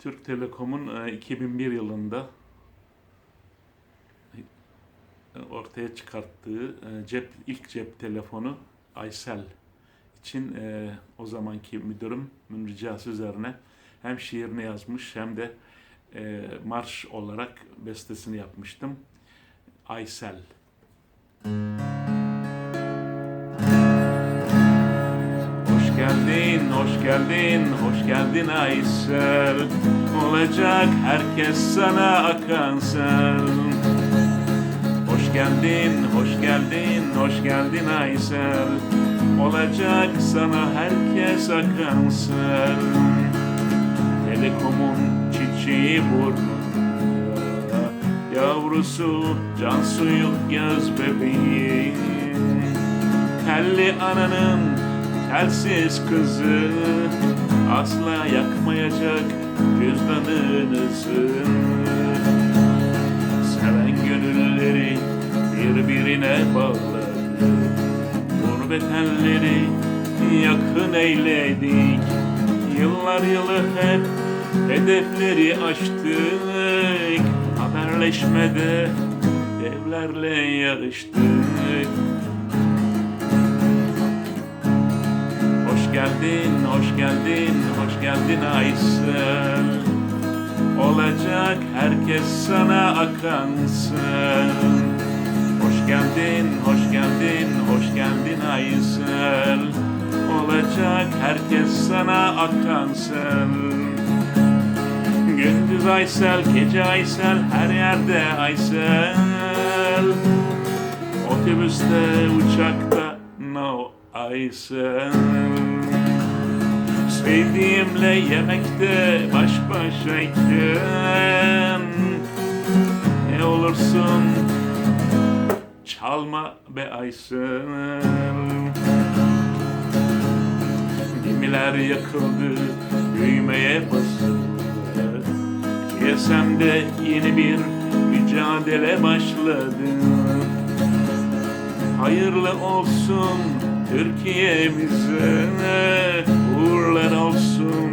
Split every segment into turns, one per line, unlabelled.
Türk Telekom'un e, 2001 yılında e, ortaya çıkarttığı e, cep ilk cep telefonu Aysel için e, o zamanki müdürümün ricası üzerine hem şiirini yazmış hem de e, marş olarak bestesini yapmıştım. Aysel. Hoş geldin, hoş geldin Aysel. Olacak herkes sana akan sel. Hoş geldin, hoş geldin, hoş geldin Aysel. Olacak sana herkes akan sel. Telekom'un çiçeği burnunda Yavrusu can suyu göz bebeği Telli ananın telsiz kızı Asla yakmayacak cüzdanınızı. Seven gönülleri birbirine bağladı. Gurbet yakın eyledik. Yıllar yılı hep hedefleri aştık. Haberleşmede devlerle yarıştık geldin, hoş geldin, hoş geldin Aysel. Olacak herkes sana akansın. Hoş geldin, hoş geldin, hoş geldin Aysel. Olacak herkes sana akansın. Gündüz Aysel, gece Aysel, her yerde Aysel. Otobüste, uçakta, no Aysel Sevdiğimle yemekte baş başayken Ne olursun çalma be Aysel Gemiler yakıldı, büyümeye basıldı. GSM'de yeni bir mücadele başladı. Hayırlı olsun Türkiye'mize Uğurlar olsun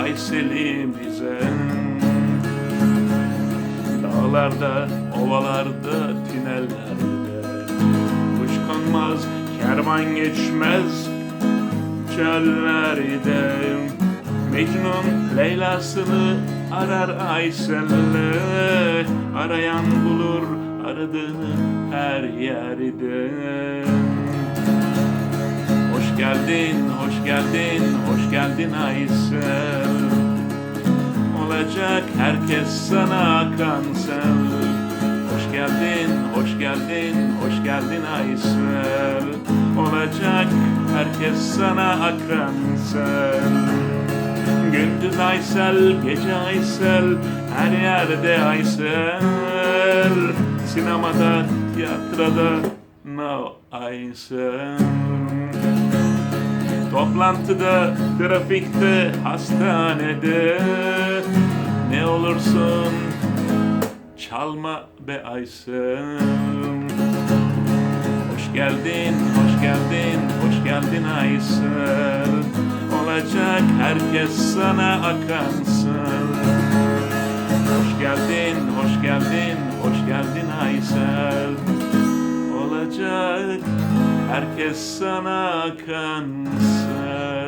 Aysel'imize Dağlarda, ovalarda, tünellerde. Kuş konmaz, kervan geçmez çöllerde. Mecnun Leyla'sını arar Aysel'le Arayan bulur aradığını her yerde geldin, hoş geldin, hoş geldin Aysel. Olacak herkes sana akan sel. Hoş geldin, hoş geldin, hoş geldin Aysel. Olacak herkes sana akan sel. Gündüz Aysel, gece Aysel, her yerde Aysel. Sinemada, tiyatroda, no Aysel Toplantıda, trafikte, hastanede. Ne olursun çalma be Aysel Hoş geldin, hoş geldin, hoş geldin Aysel Olacak herkes sana akansın. Hoş geldin, hoş geldin, hoş geldin Aysel Olacak herkes sana kanser.